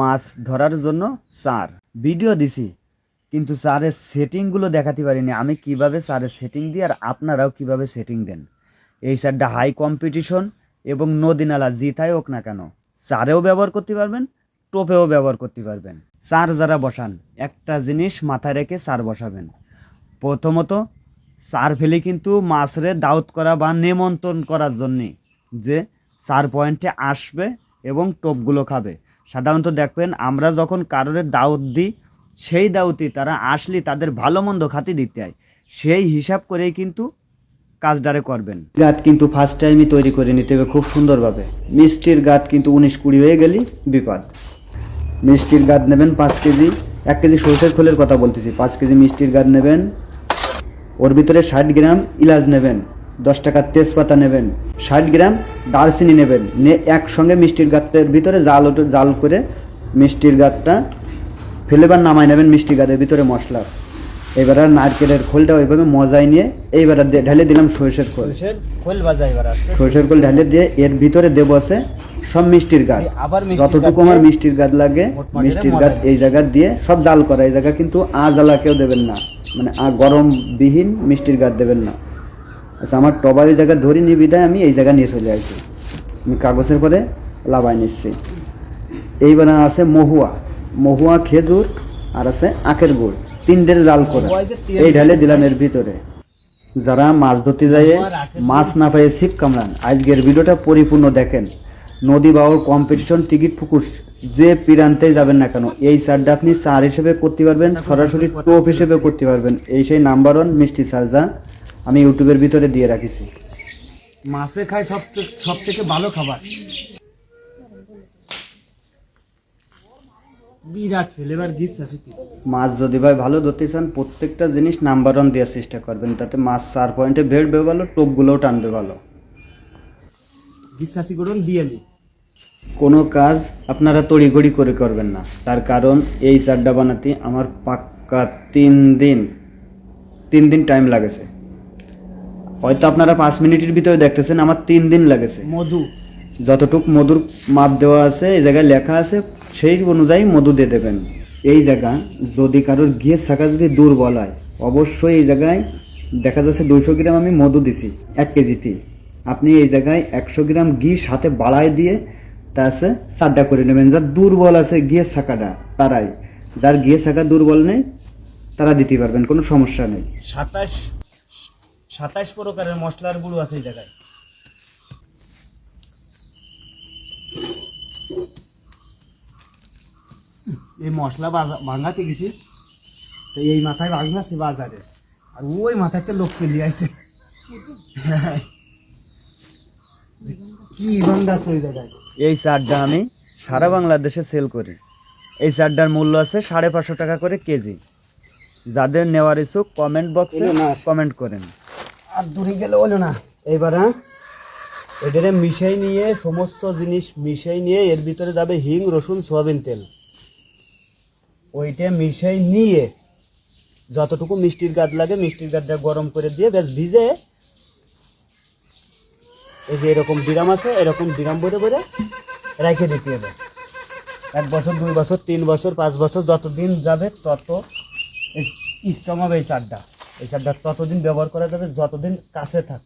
মাছ ধরার জন্য চার ভিডিও দিছি, কিন্তু চারের সেটিংগুলো দেখাতে পারিনি। আমি কীভাবে চারের সেটিং দিই আর আপনারাও কীভাবে সেটিং দেন? এই চারটা হাই কম্পিটিশন এবং নদী নালা জিতাই হোক না কেন চারেও ব্যবহার করতে পারবেন, টোপেও ব্যবহার করতে পারবেন। চার যারা বসান, একটা জিনিস মাথায় রেখে চার বসাবেন। প্রথমত চার ফেলে কিন্তু মাছরে দাউত করা বা নিমন্ত্রণ করার জন্যে যে চার পয়েন্টে আসবে এবং টোপগুলো খাবে। সাধারণত দেখবেন আমরা যখন কারোর দাউত দিই, সেই দাউতি তারা আসলে তাদের ভালো মন্দ খাতি দিতে হয় সেই হিসাব করেই কিন্তু কাজটারে করবেন। গাত কিন্তু ফার্স্ট টাইমই তৈরি করে নিতে হবে খুব সুন্দরভাবে। মিষ্টির গাত কিন্তু উনিশ কুড়ি হয়ে গেলি বিপদ। মিষ্টির গাত নেবেন পাঁচ কেজি, এক কেজি সরষের খোলের কথা বলতেছি, পাঁচ কেজি মিষ্টির গাত নেবেন। ওর ভিতরে ষাট গ্রাম ইলাচ নেবেন। দশ টাকার তেজপাতা নেবেন ষাট গ্রাম দারচিনি নেবেন। নে একসঙ্গে মিষ্টির গাতের ভিতরে জাল জাল করে মিষ্টির গাতটা ফেলেবার নামাই নেবেন মিষ্টি গাতের ভিতরে মশলা। এবার আর নারকেলের খোলটা ওইভাবে মজাই নিয়ে এইবার আর ঢেলে দিলাম সরষের খোল। সরষের খোল ঢেলে দিয়ে এর ভিতরে দেবো আছে সব মিষ্টির গাছ আবার যতটুকু আমার মিষ্টির গাছ লাগে মিষ্টির গাছ এই জায়গা দিয়ে সব জাল করা এই জায়গা কিন্তু আ জ্বালা কেউ দেবেন না। মানে আ গরম বিহীন মিষ্টির গাছ দেবেন না। আচ্ছা আমার টবা ওই জায়গা ধরি নি বিদায় আমি এই জায়গা নিয়ে চলে আসি। আমি কাগজের পরে লাভাই নিচ্ছি। এইবার আছে মহুয়া। মহুয়া খেজুর আর আছে আখের গুড়। তিনটের জাল করা। এই ঢালে দিলাম এর ভিতরে। যারা মাছ ধরতে যায় মাছ না পেয়ে ছিপ কামড়ান। আজকের ভিডিওটা পরিপূর্ণ দেখেন। নদী বাউর কম্পিটিশন টিকিট ফুকুস যে পিরান্তে যাবেন না কেন এই চারটা আপনি চার হিসেবে করতে পারবেন সরাসরি টোপ হিসেবে করতে পারবেন। এই সেই নাম্বার ওয়ান মিষ্টি চার যা আমি ইউটিউবের ভিতরে দিয়ে রাখিছি। মাছে খায় সব সব থেকে ভালো খাবার। বিরাট আছে মাছ যদি ভাই ভালো ধরতে চান প্রত্যেকটা জিনিস নাম্বার ওয়ান দেওয়ার চেষ্টা করবেন তাতে মাছ চার পয়েন্টে বেড়বে ভালো টোপগুলোও টানবে ভালো। করুন দিয়ে কোনো কাজ আপনারা তড়িঘড়ি করে করবেন না। তার কারণ এই চারটা বানাতে আমার পাক্কা তিন দিন তিন দিন টাইম লাগেছে। হয়তো আপনারা পাঁচ মিনিটের ভিতরে দেখতেছেন আমার তিন দিন লাগেছে। মধু। যতটুক মধুর মাপ দেওয়া আছে এই জায়গায় লেখা আছে সেই অনুযায়ী মধু দিয়ে দেবেন। এই জায়গা যদি কারোর গিয়ে শাখা যদি দুর্বল হয় অবশ্যই এই জায়গায় দেখা যাচ্ছে দুইশো গ্রাম আমি মধু দিছি এক কেজিতে। আপনি এই জায়গায় একশো গ্রাম ঘি সাথে বাড়ায় দিয়ে তা আছে চারটা করে নেবেন। যার দুর্বল আছে গিয়ে শাখাটা তারাই। যার গিয়ে শাখা দুর্বল নেই তারা দিতে পারবেন কোনো সমস্যা নেই। সাতাশ সাতাশ প্রকারের মশলার গুঁড়ো আছে এই জায়গায়। এই মশলা ভাঙাতে গেছি। তো এই মাথায় ভাঙাছি বাজারে। আর ওই মাথাতে লোক চলে আইছে। কি ভাঙাছে ওই জায়গায়? এই চারটা আমি সারা বাংলাদেশে সেল করি। এই চারটার মূল্য আছে সাড়ে পাঁচশো টাকা করে কেজি। যাদের নেওয়ার ইচ্ছুক কমেন্ট বক্সে। কমেন্ট করেন। আর দূরে গেলে হলো না। এইবার হ্যাঁ? এটারে মিশাই নিয়ে, সমস্ত জিনিস মিশাই নিয়ে, এর ভিতরে যাবে হিং, রসুন, সোয়াবিন তেল। ওইটা মিশাই নিয়ে, যতটুকু মিষ্টির গাদ লাগে, মিষ্টির গাদটা গরম করে দিয়ে বেশ ভিজে, এই যে এরকম বিরাম আছে, এরকম বিরাম ভরে ভরে রেখে দিতে হবে। এক বছর, দুই বছর, তিন বছর, পাঁচ বছর যত দিন যাবে, তত স্ট্রং হবে এই চারটা এই চার্জার ততদিন ব্যবহার করা যাবে যতদিন কাছে থাক।